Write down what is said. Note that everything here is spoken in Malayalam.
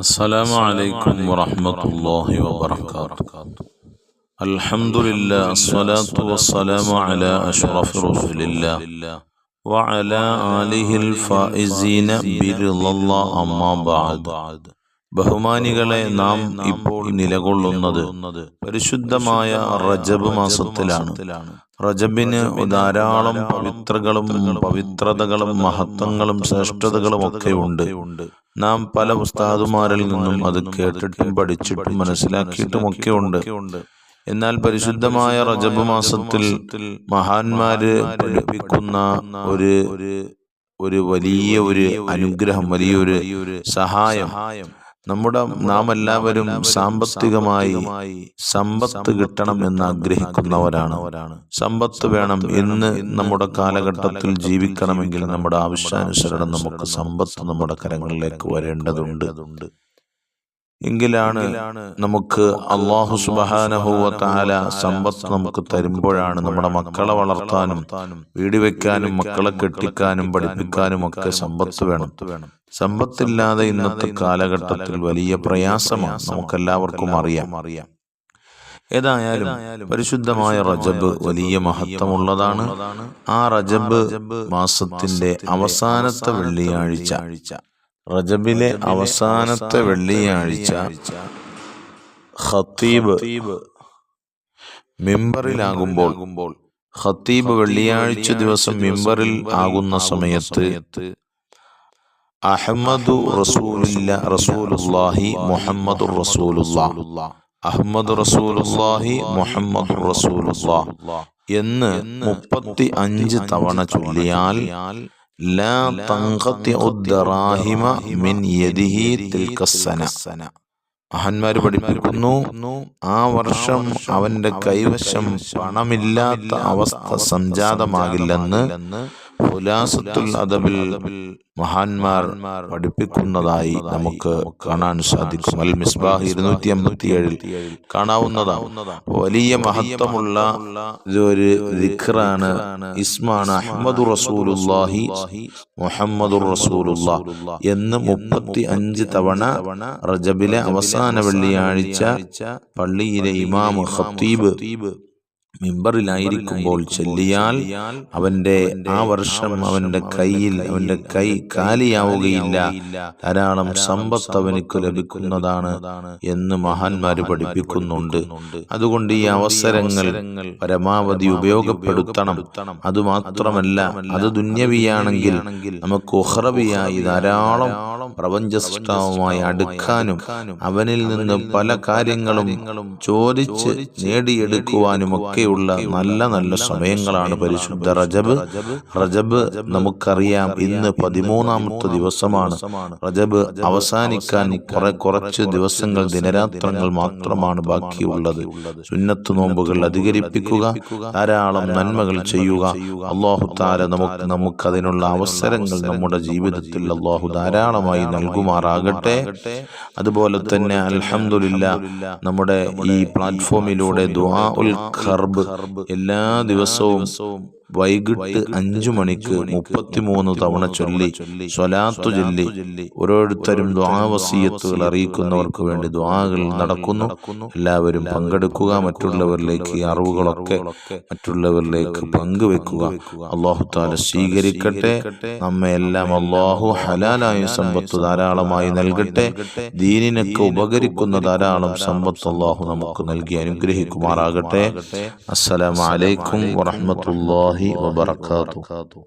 السلام عليكم ورحمة الله وبركاته الحمد لله الصلاة والسلام على أشرف رسول الله وعلى آله الفائزين برضا الله أما بعد ബഹുമാനികളെ നാം ഇപ്പോൾ നിലകൊള്ളുന്നത് പരിശുദ്ധമായ റജബ് മാസത്തിലാണ് റജബിന് ധാരാളം പവിത്രകളും പവിത്രതകളും മഹത്വങ്ങളും ശ്രേഷ്ഠതകളും ഒക്കെ ഉണ്ട് നാം പല ഉസ്താദുമാരിൽ നിന്നും അത് കേട്ടിട്ടും പഠിച്ചിട്ടും മനസ്സിലാക്കിയിട്ടും ഒക്കെ ഉണ്ട് എന്നാൽ പരിശുദ്ധമായ റജബ് മാസത്തിൽ മഹാന്മാര് പഠിപ്പിക്കുന്ന ഒരു ഒരു വലിയ ഒരു അനുഗ്രഹം വലിയൊരു സഹായം. നമ്മുടെ നാം എല്ലാവരും സാമ്പത്തികമായി സമ്പത്ത് കിട്ടണം എന്ന് ആഗ്രഹിക്കുന്നവരാണ് സമ്പത്ത് വേണം. ഇന്ന് നമ്മുടെ കാലഘട്ടത്തിൽ ജീവിക്കണമെങ്കിൽ നമ്മുടെ ആവശ്യാനുസരണം നമുക്ക് സമ്പത്ത് നമ്മുടെ കരങ്ങളിലേക്ക് വരേണ്ടതുണ്ട്. എങ്കിലാണ് നമുക്ക് അള്ളാഹു സുബാനഹുവ താല സമ്പത്ത് നമുക്ക് തരുമ്പോഴാണ് നമ്മുടെ മക്കളെ വളർത്താനും വീട് വെക്കാനും മക്കളെ കെട്ടിക്കാനും പഠിപ്പിക്കാനും ഒക്കെ സമ്പത്ത് വേണം. സമ്പത്തില്ലാതെ ഇന്നത്തെ കാലഘട്ടത്തിൽ വലിയ പ്രയാസമാണ്. നമുക്കെല്ലാവർക്കും അറിയാം. അറിയാം. ഏതായാലും പരിശുദ്ധമായ റജബ് വലിയ മഹത്വമുള്ളതാണ്. ആ റജബ് മാസത്തിന്റെ അവസാനത്തെ വെള്ളിയാഴ്ച. റജബിലെ അവസാനത്തെ വെള്ളിയാഴ്ച ഖത്തീബ് മിമ്പറിലാകുമ്പോൾ ഖത്തീബ് വെള്ളിയാഴ്ച ദിവസം മിമ്പറിൽ ആകുന്ന സമയത്ത് അഹമ്മദു റസൂലില്ല റസൂലുല്ലാഹി മുഹമ്മദു അഹമ്മദ് റസൂലുല്ലാഹി മുഹമ്മദ് റസൂലുല്ലാ എന്ന് മുപ്പത്തി അഞ്ച് തവണ ചൊല്ലിയാൽ മഹാന്മാര് പഠിപ്പിക്കുന്നു ആ വർഷം അവന്റെ കൈവശം പണമില്ലാത്ത അവസ്ഥ സംജാതമാകില്ലെന്ന് അദബിൽ മഹാന്മാർ പഠിപ്പിക്കുന്നതായി നമുക്ക് കാണാൻ സാധിക്കും. അൽ മിസ്ബാഹ് ഇരുന്നൂറ്റി അമ്പത്തി ഏഴിൽ കാണാവുന്നതാണ്. വലിയ മഹത്വമുള്ള ഒരു ദിഖറാണ്. ഇസ്മാണ് അഹമ്മദ് റസൂലുല്ലാഹി മുഹമ്മദ് റസൂലുള്ള എന്ന് മുപ്പത്തി അഞ്ച് തവണ റജബിലെ അവസാന വെള്ളിയാഴ്ച പള്ളിയിലെ ഇമാം ഖത്തീബ് മിമ്പറിലായിരിക്കുമ്പോൾ ചെല്ലിയാൽ അവന്റെ ആ വർഷം അവന്റെ കയ്യിൽ അവന്റെ കൈ കാലിയാവുകയില്ല. ധാരാളം സമ്പത്ത് അവനിക്ക് ലഭിക്കുന്നതാണ് എന്ന് മഹാന്മാര് പഠിപ്പിക്കുന്നുണ്ട്. അതുകൊണ്ട് ഈ അവസരങ്ങൾ പരമാവധി ഉപയോഗപ്പെടുത്തണം. അതുമാത്രമല്ല അത് ദുന്യവിയാണെങ്കിൽ നമുക്ക് ഉഹ്റവിയായി ധാരാളം പ്രപഞ്ച സൃഷ്ടാവുമായി അടുക്കാനും അവനിൽ നിന്ന് പല കാര്യങ്ങളും ചോദിച്ച് നേടിയെടുക്കുവാനും ഒക്കെ ഉള്ള നല്ല നല്ല സമയങ്ങളാണ് പരിശുദ്ധ റജബ്. റജബ്. നമുക്കറിയാം ഇന്ന് പതിമൂന്നാമത്തെ ദിവസമാണ്. റജബ് അവസാനിക്കാൻ കുറെ കുറച്ച് ദിവസങ്ങൾ ദിനരാത്രങ്ങൾ മാത്രമാണ് ബാക്കിയുള്ളത്. സുന്നത്ത് നോമ്പുകൾ അധികരിപ്പിക്കുക. ധാരാളം നന്മകൾ ചെയ്യുക. അള്ളാഹു താര നമുക്ക് നമുക്ക് അതിനുള്ള അവസരങ്ങൾ നമ്മുടെ ജീവിതത്തിൽ അള്ളാഹു ധാരാളമായി നൽകുമാറാകട്ടെ. അതുപോലെ തന്നെ അലഹമുല്ല നമ്മുടെ ഈ പ്ലാറ്റ്ഫോമിലൂടെ ദുആ ഉൽ ഖർബ് എല്ലാ ദിവസവും വൈകിട്ട് അഞ്ചു മണിക്ക് മുപ്പത്തിമൂന്ന് തവണ ചൊല്ലി സ്വലാത്തു ചൊല്ലി ഓരോരുത്തരും ദ്വാവസീയത്തുകൾ അറിയിക്കുന്നവർക്ക് വേണ്ടി ദ്വാകൾ നടക്കുന്നു. എല്ലാവരും പങ്കെടുക്കുക മറ്റുള്ളവരിലേക്ക് അറിവുകളൊക്കെ മറ്റുള്ളവരിലേക്ക് പങ്കുവെക്കുക. അള്ളാഹു താല സ്വീകരിക്കട്ടെ. നമ്മെ എല്ലാം അള്ളാഹു ഹലാലായ സമ്പത്ത് ധാരാളമായി നൽകട്ടെ. ദീനിനൊക്കെ ഉപകരിക്കുന്ന ധാരാളം സമ്പത്ത് അള്ളാഹു നമുക്ക് നൽകി അനുഗ്രഹിക്കുമാറാകട്ടെ. അസ്സലാമലൈക്കും വറഹമത്തല്ലാഹി വറഹമത്തുല്ലാഹി വബർക്കാത്തു